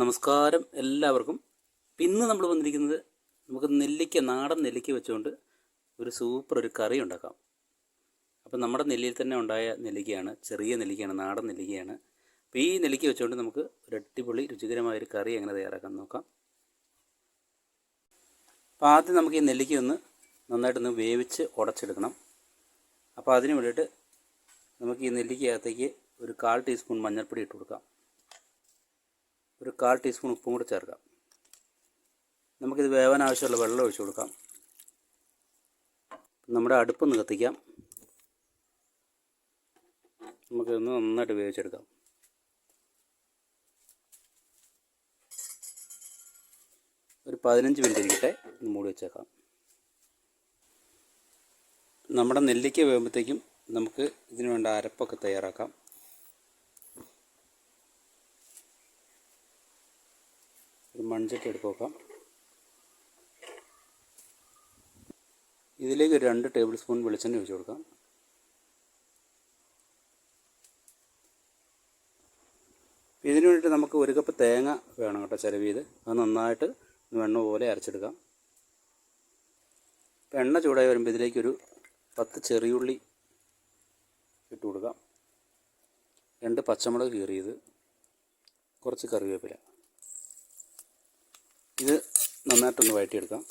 നമസ്കാരം എല്ലാവർക്കും. ഇന്ന് നമ്മൾ വന്നിരിക്കുന്നത് നമുക്ക് നെല്ലിക്ക നാടൻ നെല്ലിക്ക വെച്ചുകൊണ്ട് ഒരു സൂപ്പർ ഒരു കറി ഉണ്ടാക്കാം. അപ്പം നമ്മുടെ നെല്ലിയിൽ തന്നെ ഉണ്ടായ നെല്ലിക്കയാണ് ചെറിയ നെല്ലിക്കയാണ് നാടൻ നെല്ലിക്കയാണ്. അപ്പോൾ ഈ നെല്ലിക്ക വെച്ചുകൊണ്ട് നമുക്ക് ഒരു അടിപൊളി രുചികരമായ ഒരു കറി എങ്ങനെ തയ്യാറാക്കാൻ നോക്കാം. അപ്പോൾ ആദ്യം നമുക്ക് ഈ നെല്ലിക്ക ഒന്ന് നന്നായിട്ടൊന്ന് വേവിച്ച് ഉടച്ചെടുക്കണം. അപ്പോൾ അതിന് വേണ്ടിയിട്ട് നമുക്ക് ഈ നെല്ലിക്കകത്തേക്ക് ഒരു കാൽ ടീസ്പൂൺ മഞ്ഞൾപ്പൊടി ഇട്ട് കൊടുക്കാം. ഒരു കാൽ ടീസ്പൂൺ ഉപ്പും കൂടി ചേർക്കാം. നമുക്കിത് വേവാൻ ആവശ്യമുള്ള വെള്ളം ഒഴിച്ചു കൊടുക്കാം. നമ്മുടെ അടുപ്പൊന്ന് കത്തിക്കാം. നമുക്കിതൊന്ന് നന്നായിട്ട് വേവിച്ചെടുക്കാം. ഒരു പതിനഞ്ച് മിനിറ്റ് ഇരിക്കട്ടെ മൂടി വെച്ചേക്കാം. നമ്മുടെ നെല്ലിക്ക വേകുമ്പോഴത്തേക്കും നമുക്ക് ഇതിനു വേണ്ട അരപ്പൊക്കെ തയ്യാറാക്കാം. മൺചട്ടി എടുത്ത് നോക്കാം. ഇതിലേക്ക് രണ്ട് ടേബിൾ സ്പൂൺ വെളിച്ചെണ്ണ ഒഴിച്ച് കൊടുക്കാം. ഇതിനു വേണ്ടിയിട്ട് നമുക്ക് ഒരു കപ്പ് തേങ്ങ വേണം കേട്ടോ ചിരവിയത് അത് നന്നായിട്ട് വെണ്ണ പോലെ അരച്ചെടുക്കാം. എണ്ണ ചൂടായി വരുമ്പോൾ ഇതിലേക്കൊരു പത്ത് ചെറിയുള്ളി ഇട്ട് കൊടുക്കാം. രണ്ട് പച്ചമുളക് കീറിയത്. കുറച്ച് കറിവേപ്പില. ഇത് നന്നായിട്ടൊന്ന് വഴറ്റിയെടുക്കാം.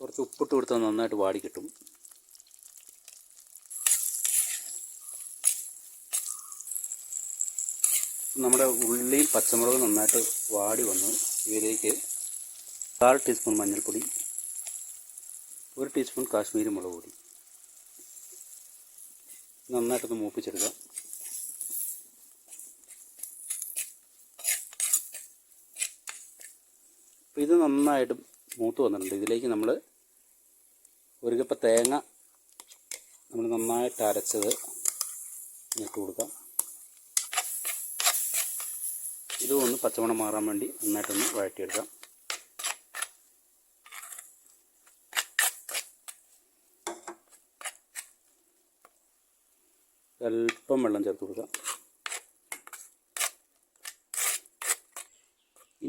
കുറച്ച് ഉപ്പിട്ട് കൊടുത്താൽ നന്നായിട്ട് വാടി കിട്ടും. നമ്മുടെ ഉള്ളിയും പച്ചമുളകും നന്നായിട്ട് വാടി വന്നു. ഇതിലേക്ക് കാൽ ടീസ്പൂൺ മഞ്ഞൾപ്പൊടി ഒരു ടീസ്പൂൺ കാശ്മീരി മുളക് പൊടി. നന്നായിട്ടൊന്ന് മൂപ്പിച്ചെടുക്കാം. അപ്പോൾ ഇത് നന്നായിട്ട് മൂത്ത് വന്നിട്ടുണ്ട്. ഇതിലേക്ക് നമ്മൾ ഒരു കപ്പ് തേങ്ങ നമ്മൾ നന്നായിട്ട് അരച്ചത് ഇട്ട് കൊടുക്കാം. ഇതും ഒന്ന് പച്ചമണം മാറാൻ വേണ്ടി നന്നായിട്ടൊന്ന് വഴറ്റിയെടുക്കാം. അല്പം വെള്ളം ചേർത്ത് കൊടുക്കാം.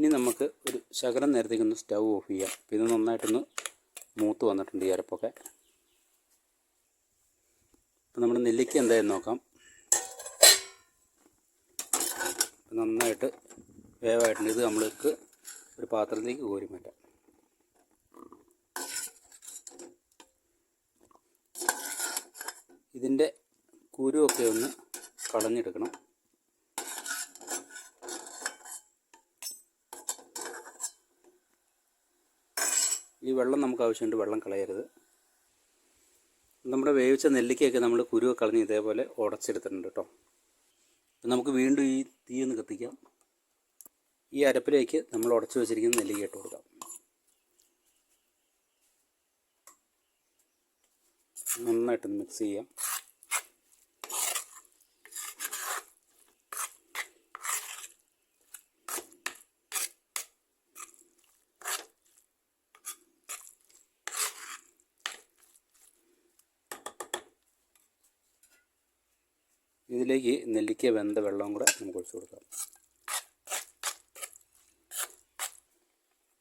ഇനി നമുക്ക് ഒരു ശകലം നേരത്തേക്ക് ഒന്ന് സ്റ്റൗ ഓഫ് ചെയ്യാം. ഇത് നന്നായിട്ടൊന്ന് മൂത്ത് വന്നിട്ടുണ്ട് ഈ അരപ്പൊക്കെ. അപ്പം നമ്മുടെ നെല്ലിക്ക എന്തായാലും നോക്കാം. നന്നായിട്ട് വേവായിട്ടുണ്ട്. ഇത് നമ്മൾക്ക് ഒരു പാത്രത്തിലേക്ക് കോരി മാറ്റാം. ഇതിന്റെ കുരുവൊക്കെ ഒന്ന് കളഞ്ഞെടുക്കണം. ഈ വെള്ളം നമുക്ക് ആവശ്യമുണ്ട് വെള്ളം കളയരുത്. നമ്മുടെ വേവിച്ച നെല്ലിക്കയൊക്കെ നമ്മൾ കുരുവ കളഞ്ഞ് ഇതേപോലെ ഉടച്ചെടുത്തിട്ടുണ്ട് കേട്ടോ നമുക്ക് വീണ്ടും ഈ തീ ഒന്ന് കത്തിക്കാം. ഈ അരപ്പിലേക്ക് നമ്മൾ ഉടച്ചു വെച്ചിരിക്കുന്ന നെല്ലിക്ക ഇട്ട് കൊടുക്കാം. നന്നായിട്ടൊന്ന് മിക്സ് ചെയ്യാം. ഇതിലേക്ക് നെല്ലിക്ക വെന്ത വെള്ളവും കൂടെ നമുക്ക് ഒഴിച്ചു കൊടുക്കാം.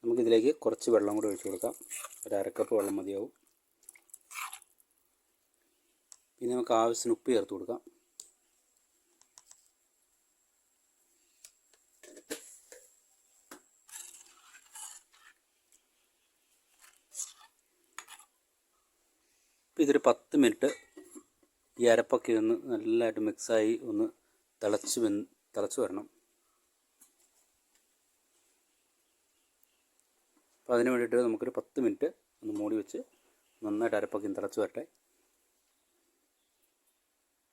നമുക്കിതിലേക്ക് കുറച്ച് വെള്ളം കൂടെ ഒഴിച്ചു കൊടുക്കാം. ഒരു അരക്കപ്പ് വെള്ളം മതിയാവും. പിന്നെ നമുക്ക് ആവശ്യത്തിന് ഉപ്പ് ചേർത്ത് കൊടുക്കാം. ഇതൊരു പത്ത് മിനിറ്റ് ഈ അരപ്പൊക്കെ ഒന്ന് നല്ലതായിട്ട് മിക്സായി ഒന്ന് തിളച്ച് വെന്ന് തിളച്ച് വരണം. അപ്പോൾ അതിന് വേണ്ടിയിട്ട് നമുക്കൊരു പത്ത് മിനിറ്റ് ഒന്ന് മൂടി വെച്ച് നന്നായിട്ട് അരപ്പൊക്കെ തിളച്ച് വരട്ടെ.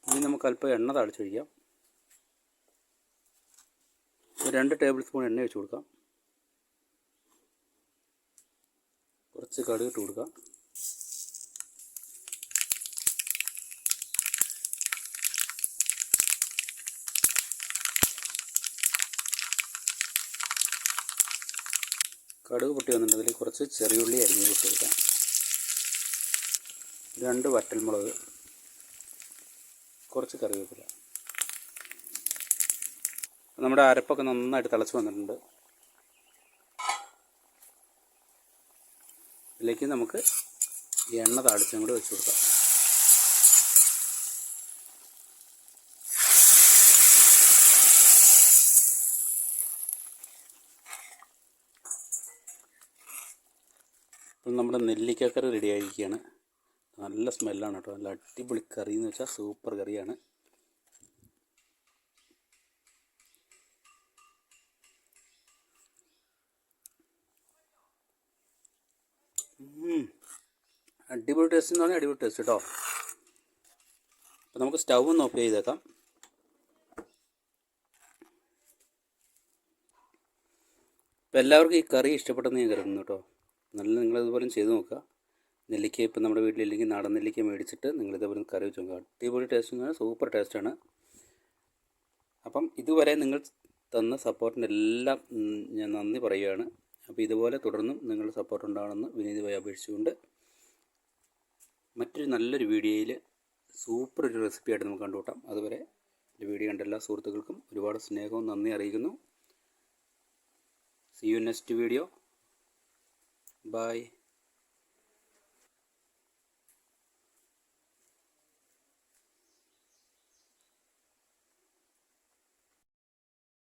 ഇനി നമുക്ക് അല്പം എണ്ണ തളിച്ചൊഴിക്കാം രണ്ട് ടേബിൾ സ്പൂൺ എണ്ണ വെച്ച് കൊടുക്കാം. കുറച്ച് കടുകിട്ട് കൊടുക്കാം. കടുക് പൊട്ടി വന്നിട്ടുണ്ടെങ്കിൽ കുറച്ച് ചെറിയുള്ളി അരിഞ്ഞ് കൊടുക്കാം. രണ്ട് വറ്റൽമുളക് കുറച്ച് കറിവേപ്പില. നമ്മുടെ അരപ്പൊക്കെ നന്നായിട്ട് തിളച്ച് വന്നിട്ടുണ്ട്. ഇതിലേക്ക് നമുക്ക് എണ്ണ താളിച്ചും കൂടി വെച്ച് കൊടുക്കാം. ഇപ്പം നമ്മുടെ നെല്ലിക്കക്കറി റെഡി ആയിരിക്കുകയാണ് നല്ല സ്മെല്ലാണ് കേട്ടോ. നല്ല അടിപൊളി കറി എന്ന് വെച്ചാൽ സൂപ്പർ കറിയാണ്. അടിപൊളി ടേസ്റ്റ് എന്ന് പറഞ്ഞാൽ അടിപൊളി ടേസ്റ്റ് കേട്ടോ. അപ്പം നമുക്ക് സ്റ്റൗ ഒന്ന് ഓഫ് ചെയ്തേക്കാം. അപ്പം എല്ലാവർക്കും ഈ കറി ഇഷ്ടപ്പെട്ടെന്ന് ഞാൻ കരുതുന്നു കേട്ടോ. നല്ല നിങ്ങളിതുപോലെ ചെയ്ത് നോക്കുക. നെല്ലിക്ക ഇപ്പം നമ്മുടെ വീട്ടിലില്ലെങ്കിൽ നാടൻ നെല്ലിക്ക മേടിച്ചിട്ട് നിങ്ങളിതേപോലെ കറി വെച്ച് നോക്കുക. അടിപൊളി ടേസ്റ്റ് എന്ന് സൂപ്പർ ടേസ്റ്റാണ് അപ്പം ഇതുവരെ നിങ്ങൾ തന്ന സപ്പോർട്ടിന്റെ എല്ലാം ഞാൻ നന്ദി പറയുകയാണ്. അപ്പോൾ ഇതുപോലെ തുടർന്നും നിങ്ങളുടെ സപ്പോർട്ട് ഉണ്ടാകണമെന്ന് വിനീതമായി അപേക്ഷിച്ചുകൊണ്ട് മറ്റൊരു നല്ലൊരു വീഡിയോയിൽ സൂപ്പർ ഒരു റെസിപ്പിയായിട്ട് നമുക്ക് കണ്ടുകൂട്ടാം അതുവരെ എന്റെ വീഡിയോ കണ്ട എല്ലാ സുഹൃത്തുക്കൾക്കും ഒരുപാട് സ്നേഹവും നന്ദി അറിയിക്കുന്നു. See you next video Bye.